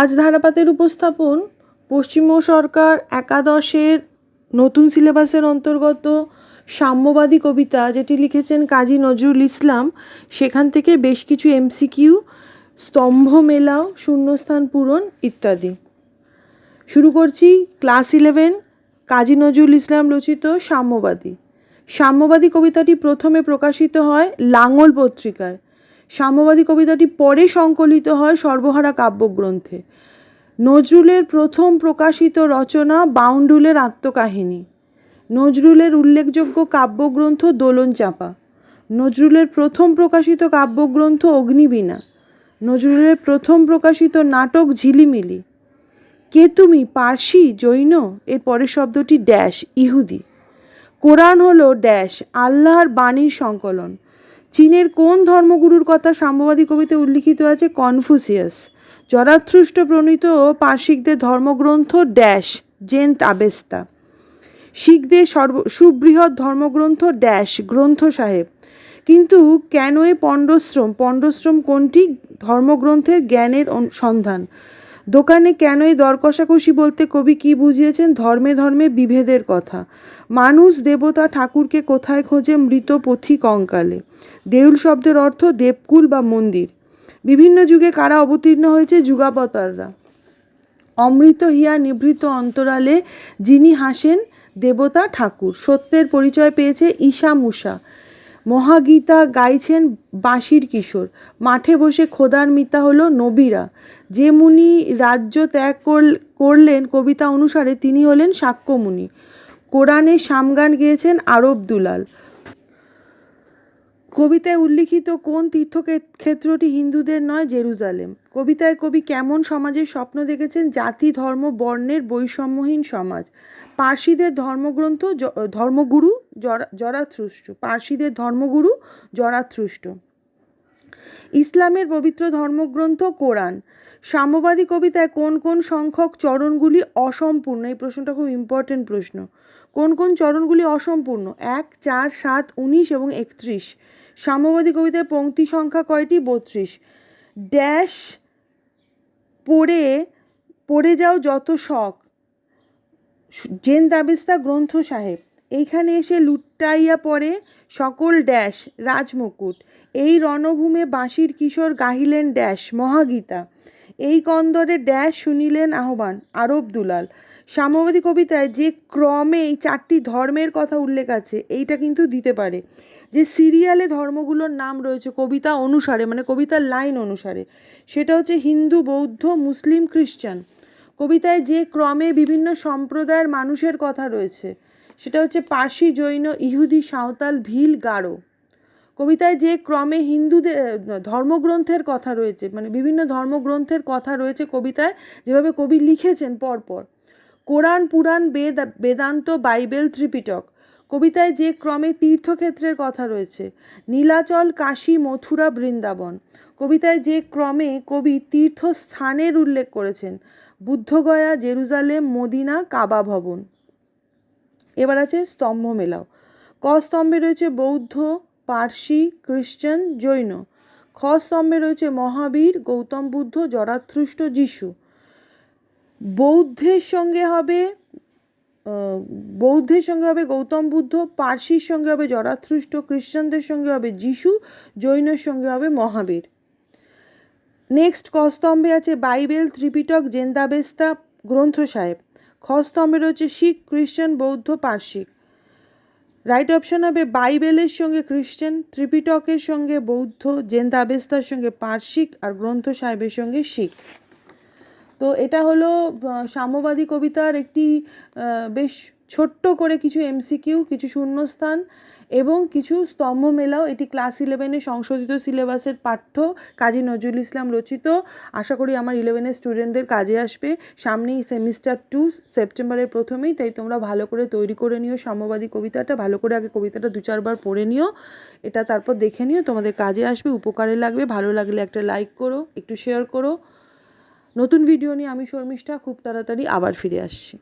আজ ধারাপাতের উপস্থাপন পশ্চিমবঙ্গ সরকার একাদশের নতুন সিলেবাসের অন্তর্গত সাম্যবাদী কবিতা, যেটি লিখেছেন কাজী নজরুল ইসলাম। সেখান থেকে বেশ কিছু এমসিকিউ, স্তম্ভ মেলাও, শূন্যস্থান পূরণ ইত্যাদি। শুরু করছি ক্লাস ইলেভেন, কাজী নজরুল ইসলাম রচিত সাম্যবাদী। সাম্যবাদী কবিতাটি প্রথমে প্রকাশিত হয় লাঙল পত্রিকায়। সাম্যবাদী কবিতাটি পরে সংকলিত হয় সর্বহারা কাব্যগ্রন্থে। নজরুলের প্রথম প্রকাশিত রচনা বাউন্ডুলের আত্মকাহিনী। নজরুলের উল্লেখযোগ্য কাব্যগ্রন্থ দোলন চাপা। নজরুলের প্রথম প্রকাশিত কাব্যগ্রন্থ অগ্নিবীণা। নজরুলের প্রথম প্রকাশিত নাটক ঝিলিমিলি। কে তুমি পার্সি, জৈন, এর পরের শব্দটি ড্যাশ, ইহুদি। কোরআন হলো ড্যাশ, আল্লাহর বাণীর সংকলন। চীনের কোন ধর্মগুরুর কথা সাম্যবাদী কবিতে উল্লিখিত আছে? কনফুসিয়াস। জরাথ্রুষ্ট প্রণীত পার্শ্বিকদের ধর্মগ্রন্থ ড্যাশ জেন্ট আবেস্তা। শিখদের সর্ব, সুবৃহৎ ধর্মগ্রন্থ ড্যাশ, গ্রন্থ সাহেব। কিন্তু কেন এ পণ্ডশ্রম পণ্ডশ্রম কোনটি? ধর্মগ্রন্থের জ্ঞানের সন্ধান। দোকানে কেনই দর কষাকষি বলতে কবি কি বুঝিয়েছেন? ধর্মে ধর্মে বিভেদের কথা। মানুষ দেবতা ঠাকুরকে কোথায় খোঁজে? মৃত পথি কঙ্কালে। দেউল শব্দের অর্থ দেবকুল বা মন্দির। বিভিন্ন যুগে কারা অবতীর্ণ হয়েছে? যুগাবতাররা। অমৃত হিয়া নিভৃত অন্তরালে যিনি হাসেন দেবতা ঠাকুর। সত্যের পরিচয় পেয়েছে ঈশা মুষা মহাগীতা গাইছেন বাঁশির কিশোর। মাঠে বসে খোদার মিতা হলো নবীরা। যে মুনি রাজ্য ত্যাগ করলেন কবিতা অনুসারে তিনি হলেন শাক্যমুনি কোরআনে সামগান গেয়েছেন আরব দুলাল। কবিতায় উল্লিখিত কোন তীর্থক্ষেত্রটি হিন্দুদের নয়, জেরুজালেম। কবিতায় কবি কেমন সমাজের স্বপ্ন দেখেছেন? জাতি, ধর্ম, বর্ণের বৈষম্যহীন সমাজ। পার্সিদের ধর্মগ্রন্থ ধর্মগুরু জরা জরাথ্রুষ্ট পার্সিদের ধর্মগুরু জরাথ্রুষ্ট ইসলামের পবিত্র ধর্মগ্রন্থ, কোরআন। সাম্যবাদী কবিতায় কোন কোন সংখ্যক চরণগুলি অসম্পূর্ণ? এই প্রশ্নটা খুব ইম্পর্টেন্ট প্রশ্ন। কোন কোন চরণগুলি অসম্পূর্ণ? এক, চার, সাত, উনিশ এবং একত্রিশ। সাম্যবাদী কবিতায় পংক্তি সংখ্যা কয়টি? বত্রিশ। ড্যাশ, পড়ে পড়ে যাও যত শখ। জেন দাবিস্তা গ্রন্থ সাহেব, এইখানে এসে লুটাইয়া পড়ে সকল ড্যাশ, রাজমুকুট। এই রণভূমে বাঁশির কিশোর গাহিলেন ড্যাশ, মহাগীতা। এই কন্দরে ড্যাশ শুনিলেন আহ্বান, আরব দুলাল। সাম্যবাদী কবিতায় যে ক্রমে এই চারটি ধর্মের কথা উল্লেখ আছে, এইটা কিন্তু দিতে পারে। যে সিরিয়ালে ধর্মগুলোর নাম রয়েছে কবিতা অনুসারে মানে কবিতার লাইন অনুসারে, সেটা হচ্ছে হিন্দু, বৌদ্ধ, মুসলিম, খ্রিস্টান। কবিতায় যে ক্রমে বিভিন্ন সম্প্রদায়ের মানুষের কথা রয়েছে, সেটা হচ্ছে পার্সি, জৈন, ইহুদি, সাঁওতাল, ভিল, গারো। কবিতায় যে ক্রমে হিন্দুদের, ধর্মগ্রন্থের কথা রয়েছে মানে বিভিন্ন ধর্মগ্রন্থের কথা রয়েছে কবিতায়, যেভাবে কবি লিখেছেন পরপর। কোরআন, পুরাণ, বেদ, বেদান্ত, বাইবেল, ত্রিপিটক। কবিতায় যে ক্রমে তীর্থক্ষেত্রের কথা রয়েছে, নীলাচল, কাশী, মথুরা, বৃন্দাবন। কবিতায় যে ক্রমে কবি তীর্থস্থানের উল্লেখ করেছেন বুদ্ধগয়া, জেরুজালেম, মদিনা, কাবা ভবন। এবার আছে স্তম্ভ মেলাও। ক স্তম্ভে রয়েছে বৌদ্ধ, পার্সি খ্রিস্টান জৈন। খ স্তম্ভে রয়েছে মহাবীর, গৌতম বুদ্ধ জরাথ্রুষ্ট যিশু। বৌদ্ধের সঙ্গে হবে বৌদ্ধের সঙ্গে হবে গৌতম বুদ্ধ, পার্সির সঙ্গে হবে জরাথ্রুষ্ট খ্রিস্টানদের সঙ্গে হবে যিশু, জৈনের সঙ্গে হবে মহাবীর। নেক্সট ক স্তম্ভে আছে বাইবেল, ত্রিপিটক, জেন্দাবেস্তা গ্রন্থ সাহেব খস্তম্ভে রয়েছে শিখ, খ্রিস্টান, বৌদ্ধ পার্সিক রাইট অপশন হবে বাইবেলের সঙ্গে খ্রিস্টান, ত্রিপিটকের সঙ্গে বৌদ্ধ, জেন্দাবেস্তার সঙ্গে পার্সিক আর গ্রন্থ সাহেবের সঙ্গে শিখ। তো এটা হলো সাম্যবাদী কবিতার একটি বেশ ছোট্ট করে কিছু এমসিকিউ কিছু শূন্যস্থান এবং কিছু স্তম্ভ মেলাও। এটি ক্লাস ইলেভেনে সংশোধিত সিলেবাসের পাঠ্য। কাজী নজরুল ইসলাম রচিত। আশা করি আমার ইলেভেনের স্টুডেন্টদের কাজে আসবে। সামনেই সেমিস্টার টু সেপ্টেম্বরের প্রথমেই। তাই তোমরা ভালো করে তৈরি করে নিও সাম্যবাদী কবিতাটা। ভালো করে আগে কবিতাটা দু চারবার পড়ে নিও। এটা তারপর দেখে নিও তোমাদের কাজে আসবে, উপকারে লাগবে। ভালো লাগলে একটা লাইক করো, একটু শেয়ার করো। নতুন ভিডিও নিয়ে আমি শর্মিষ্ঠা। খুব তাড়াতাড়ি আবার ফিরে আসছি।